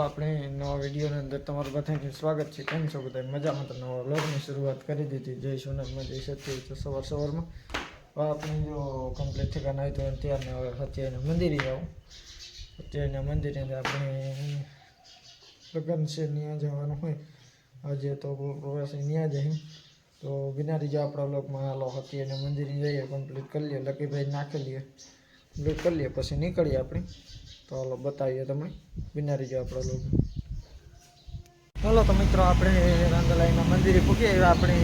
આપણે નવા વિડીયોની અંદર તમારું બધાનું સ્વાગત છે. કેમ છો બધા? મજામાં? તો નવા બ્લોગની શરૂઆત કરી દીધી. જય સોનલમાં જય સત્ય. તો સવાર સવારમાં આપણે જો કમ્પ્લીટ ઠેકાના આવી તો ત્યારને હવે સત્યના મંદિરે આવું. સત્યના મંદિરે આપણે લગ્ન છે ત્યાં જવાનું હોય. આજે તો પ્રવાસી ત્યાં જઈએ તો ગિનારી જો આપણા બ્લોગમાં હાલો, સત્યના મંદિરે જઈએ કમ્પ્લીટ કરી લઈએ. લકીભાઈ નાખી લઈએ. કમ્પ્લીટ કરી લઈએ, પછી નીકળીએ આપણે. તો હાલો બતાવીએ તમને. બિનારી જો આપણા લોક. ચાલો તો મિત્રો, આપણે રાંદલાઈના મંદિરે પૂગીએ આવ્યા આપણે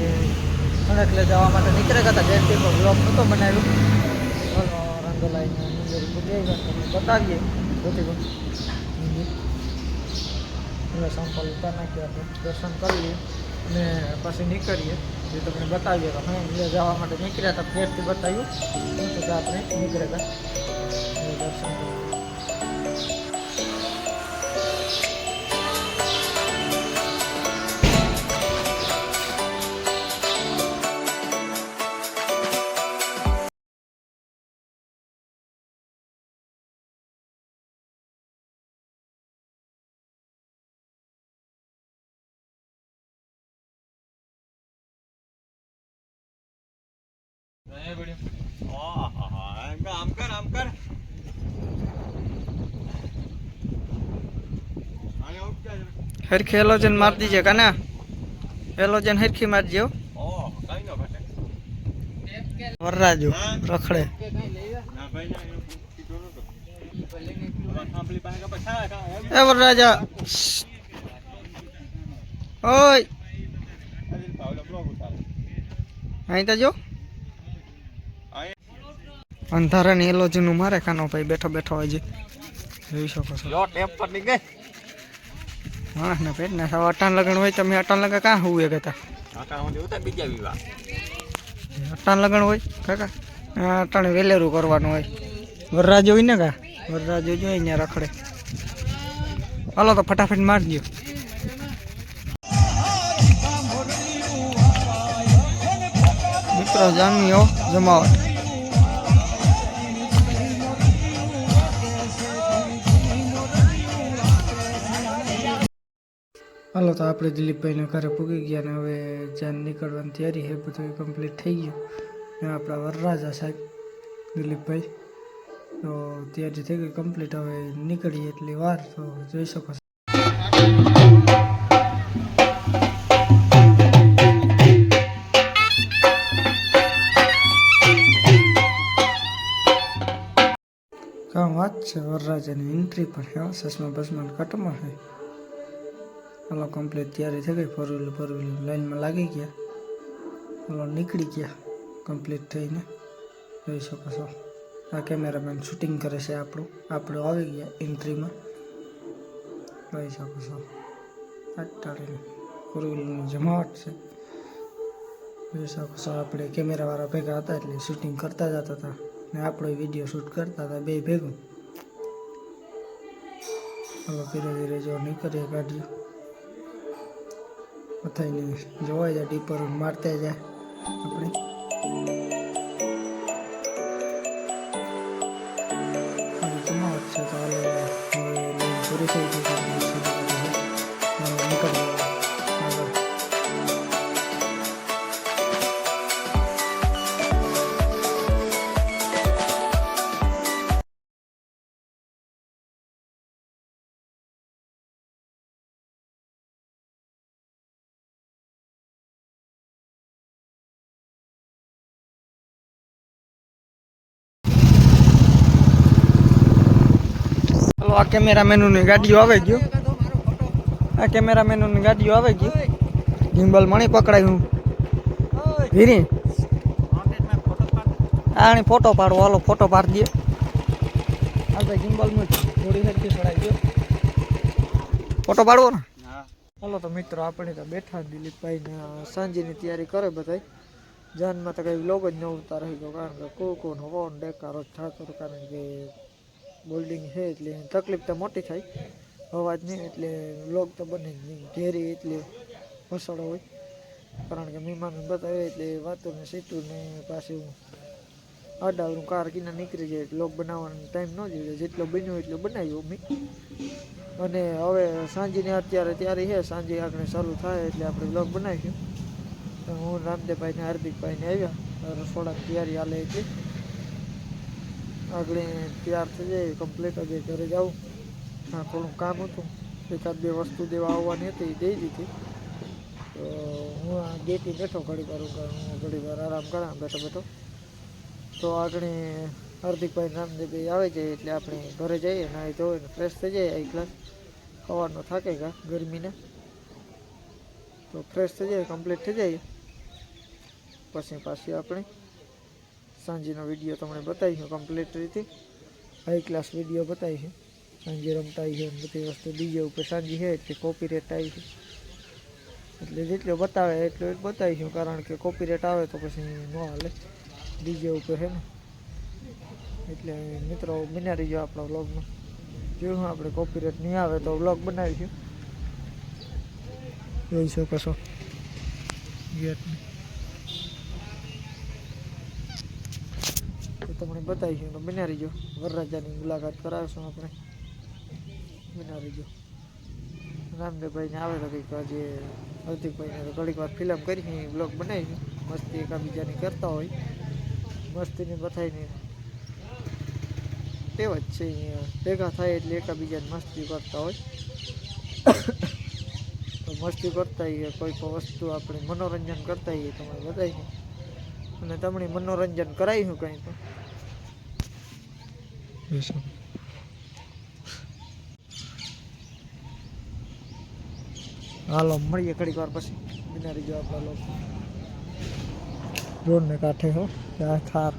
અણકલે જવા માટે નીકળ્યા હતા. જેમ કે બ્લોગ નહોતો બનાવ્યો. ચાલો રાંદલાઈના મંદિરે પૂગી આવ્યા તમને બતાવીએ. બધી એટલે સંપલ ઉતાર નાખીએ આપણે દર્શન કરીએ અને પછી નીકળીએ. જે તમને બતાવીએ. તો એટલે જવા માટે નીકળ્યા હતા. ફેરથી બતાવ્યું. આપણે નીકળ્યા હતા. દર્શન કરીએ આમ કર આમ કર હરખી હેલોજન માર દીજે કાના? હેલોજન હરખી મારજો વરરાજો, રખડે. એ વરરાજા ઓય. અહીં તો જો. અંધારાની એલોજીનું મારે કાનો ભાઈ બેઠો બેઠો હજી જોઈ શકો છો. લો ટેપ પરની ગઈ. માણસ ને પેટ ના અટાણ લગણ હોય તમે અટાણ લગન કાં હુએ કહેતા બીજા વિવાહ. અટાણ લગણ હોય કાકા? અટાણે વેલેરું કરવાનું હોય. વરરાજો હોય ને કા? વરરાજો જોઈએ અહીંયા રખડે. હાલો તો ફટાફટ મારજો મિત્રો જામ્યો જમાવટ. હાલો તો આપણે દિલીપભાઈના ઘરે પૂગી ગયા ને હવે જ્યાં નીકળવાની તૈયારી છે બધું કમ્પ્લીટ થઈ ગયું. ને આપણા વરરાજા સાહેબ, દિલીપભાઈ. તો તૈયારી થઈ ગઈ કમ્પ્લીટ હવે નીકળીએ એટલી વાર, તો જોઈ શકો છો. કામ વાત છે, વરરાજાની એન્ટ્રી પર હે, સસમા બસમાં કટમાં છે. હાલો કમ્પ્લીટ તૈયારી થઈ ગઈ. ફોર વ્હીલર ફોર વ્હીલર લાઈનમાં લાગી ગયા. હાલો, નીકળી ગયા. કમ્પ્લીટ થઈને જોઈ શકો છો. આ કેમેરામેન શૂટિંગ કરે છે આપણું. આપણું આવી ગયા એન્ટ્રીમાં જોઈ શકો છો. અટાળીને ફોર વ્હીલરની જમાવટ છે. જોઈ શકો છો, આપણે કેમેરાવાળા ભેગા હતા એટલે શૂટિંગ કરતા જતા હતા ને આપણો વીડિયો શૂટ કરતા હતા બે ભેગું. હવે ધીરે ધીરે જો નીકળીએ ગાડીઓ બધાને જોવાય જાય ડીપર મારતા જાય આપણે. ચાલો આ કેમેરામેનની ગાડીઓ આવે ગયો. આ કેમેરામેનની ગાડીઓ આવે ગયો ગિમ્બલ મણી પકડાયું. વીરી. આની ફોટો પાડો, હાલો, ફોટો પાડી દે. આ ભાઈ થોડી સરખી ચડાઈ ગયો. ફોટો પાડવો ને. હા ચાલો તો મિત્રો, આપણે તો બેઠા દિલીપભાઈ ને સાંજેની તૈયારી કરે બધા જાનમાં તો કઈ વ્લોગ જ ન ઉતાર રહી ગયો, કારણ કે કોઈ કોઈ હવાનો ડેકારો થતો કારણ કે બોલ્ડિંગ છે એટલે તકલીફ તો મોટી થાય. અવાજ નહીં એટલે લોક તો બને નહીં. ઘેરી એટલે ઘસાડો હોય. કારણ કે મહેમાન બતાવે એટલે વાતો ને સીટું ને પાછું આડાવરું કાર કિના નીકળી જાય લોક બનાવવાનો ટાઈમ ન જોઈએ જેટલો બન્યો એટલો બનાવ્યો મેં અને હવે સાંજની અત્યારે ત્યારે છે. સાંજે આગળ શરૂ થાય એટલે આપણે બ્લોગ બનાવીશું. હું રામદેવભાઈને, હાર્દિકભાઈને આવ્યા. રસોડા તૈયારી હાલે એટલે આગળ તૈયાર થઈ જાય કમ્પ્લીટ આજે ઘરે જાઉં. હા, થોડું કામ હતું. એકાદ બે વસ્તુ દેવા આવવાની હતી, એ દઈ દીધી. તો હું આ ગેટી બેઠો ઘડી વાર, હું ઘડી વાર આરામ કરા બેઠો બેઠો. તો આગળ હાર્દિકભાઈ રામદેવભાઈ આવે છે, એટલે આપણે ઘરે જઈએ, નાહી ધોઈને ફ્રેશ થઈ જાય એક ગ્લાસ સવારનો થાકે ગા, ગરમીને. તો ફ્રેશ થઈ જાય કમ્પ્લીટ થઈ જાય પછી પાછી આપણે સાંજનો વીડિયો તમને બતાવીશું કમ્પ્લીટ રીતે. હાઈ ક્લાસ વીડિયો બતાવીશું સાંજે રમતા છે ને બધી વસ્તુ ડીજે ઉપર સાંજે છે એટલે કોપી રેટ આવી છે. એટલે જેટલો બતાવે એટલો જ બતાવીશું કારણ કે કોપી રેટ આવે તો પછી ન હાલે. ડીજે ઉપર છે ને એટલે મિત્રો બનાવી જો આપણા વ્લોગમાં. જોયું આપણે કોપી રેટ નહીં આવે તો વ્લોગ બનાવીશું. જોઈ શકો છો. ગેટને તમને બતાવીશું તો બના રહીજો. વરરાજાની મુલાકાત કરાવશું આપણે. બના રહીજો. રામદેવભાઈને આવે તો કંઈક આજે હૃતિકભાઈને તો ઘડીક વાર ફિલ્મ કરી બ્લોગ બનાવીશું. મસ્તી એકાબીજાની કરતા હોય. મસ્તીની બતાવીને તેવ જ છે અહીંયા. ભેગા થાય એટલે એકાબીજાને મસ્તી કરતા હોય. તો મસ્તી કરતા હોઈએ, કોઈ પણ વસ્તુ આપણે મનોરંજન કરતા હોઈએ તમને બતાવીશું અને તમને મનોરંજન કરાવીશું કંઈ હાલો મળીએ ઘડીક વાર પછી. બિનારી જવાબ લોકો રોડને કાંઠે હો. ત્યાં થાર